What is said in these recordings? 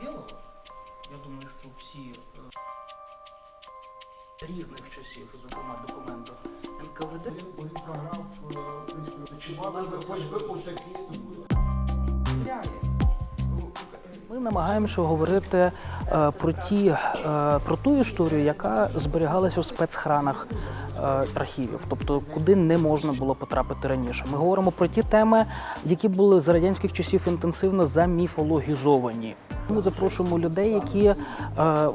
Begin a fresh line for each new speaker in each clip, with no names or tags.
Білого, я думаю, що всі е, різних часів, зокрема документів НКВД,
Він програв чимало, хоч би отакі.
Ми намагаємося говорити е, про ті е, про ту історію, яка зберігалася в спецхранах е, архівів, тобто куди не можна було потрапити раніше. Ми говоримо про ті теми, які були за радянських часів інтенсивно заміфологізовані. Ми запрошуємо людей, які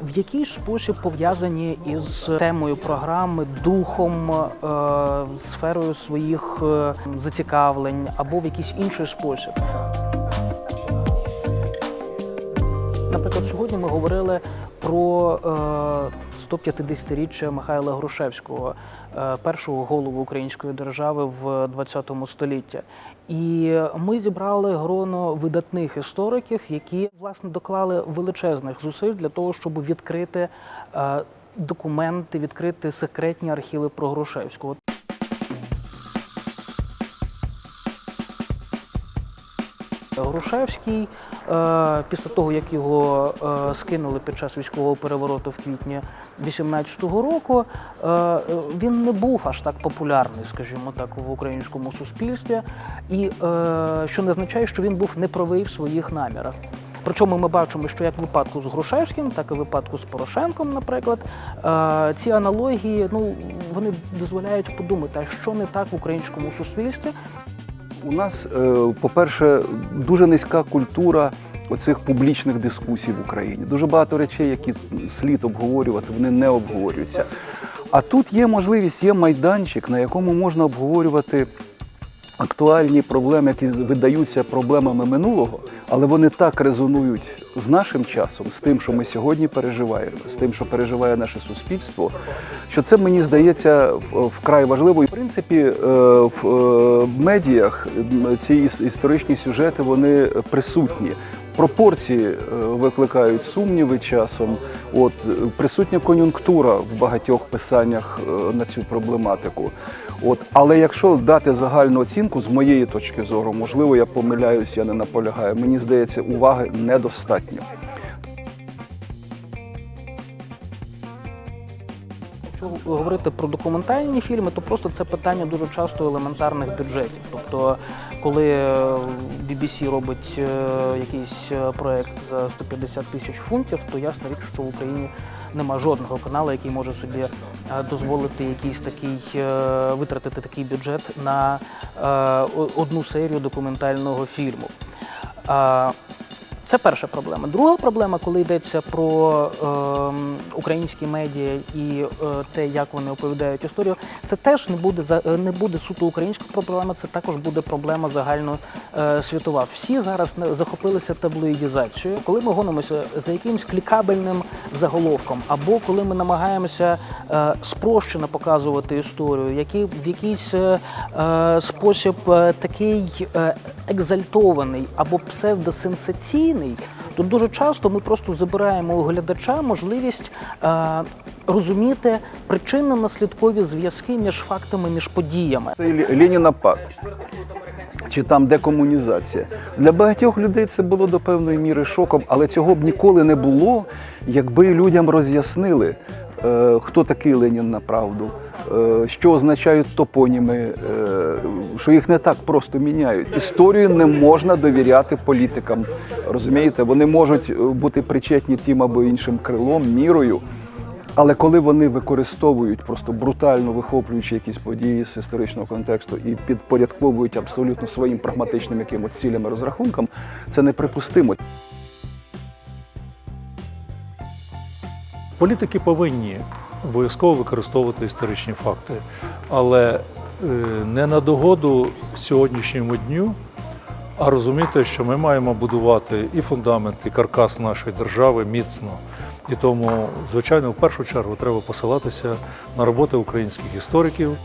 в якийсь спосіб пов'язані із темою програми, духом, сферою своїх зацікавлень або в якийсь інший спосіб. Наприклад, сьогодні ми говорили про е, 150-річчя Михайла Грушевського, е, першого голову української держави в ХХ столітті. І ми зібрали гроно видатних істориків, які власне доклали величезних зусиль для того, щоб відкрити е, документи, відкрити секретні архіви про Грушевського. Грушевський е, після того, як його е, скинули під час військового перевороту в квітні 18-го року, е, він не був аж так популярний, скажімо так, в українському суспільстві, і що не означає, що він був неправий в своїх намірах. Причому ми бачимо, що як в випадку з Грушевським, так і в випадку з Порошенком, наприклад, ці аналогії ну вони дозволяють подумати, а що не так в українському суспільстві,
У нас, е, по-перше, дуже низька культура оцих публічних дискусій в Україні. Дуже багато речей, які слід обговорювати, вони не обговорюються. А тут є можливість, є майданчик, на якому можна обговорювати актуальні проблеми, які видаються проблемами минулого, але вони так резонують з нашим часом, з тим, що ми сьогодні переживаємо, з тим, що переживає наше суспільство, що це мені здається вкрай важливо. І, В принципі, е, в е, медіях ці іс- історичні сюжети вони присутні. Пропорції е, викликають сумніви часом. От е, присутня кон'юнктура в багатьох писаннях е, на цю проблематику. От, але якщо дати загальну оцінку, з моєї точки зору, можливо, я помиляюсь, я не наполягаю. Мені здається, уваги недостатньо.
Якщо говорити про документальні фільми, то просто це питання дуже часто елементарних бюджетів. Тобто, коли е, BBC робить е, якийсь е, проект за 150 тисяч фунтів, то ясна річ, що в Україні нема жодного каналу, який може собі дозволити якийсь такий витратити такий бюджет на одну серію документального фільму. Це перша проблема. Друга проблема, коли йдеться про ем, українські медіа і е, те, як вони оповідають історію, це теж не буде за е, не буде суто українська проблема, це також буде проблема загально е, світова. Всі зараз захопилися таблоїдізацією. Коли ми гонимося за якимось клікабельним заголовком, або коли ми намагаємося е, спрощено показувати історію, який в якийсь е, е, спосіб е, такий е, екзальтований або псевдосенсаційний, то дуже часто ми просто забираємо у глядача можливість е, розуміти причинно-наслідкові зв'язки між фактами, між подіями.
Це Ленінапад чи там декомунізація. Для багатьох людей це було до певної міри шоком, але цього б ніколи не було, якби людям роз'яснили, е, хто такий Ленін на правду, е, що означають топоніми, е, що їх не так просто міняють. Історію не можна довіряти політикам. Розумієте, вони можуть бути причетні тим або іншим крилом, мірою. Але коли вони використовують просто брутально вихоплюючи якісь події з історичного контексту і підпорядковують абсолютно своїм прагматичним якимось цілям і розрахункам, це неприпустимо.
Політики повинні обов'язково використовувати історичні факти, але е, не на догоду сьогоднішньому дню, а розуміти, що ми маємо будувати і фундамент, і каркас нашої держави міцно. І тому, звичайно, в першу чергу треба посилатися на роботи українських істориків.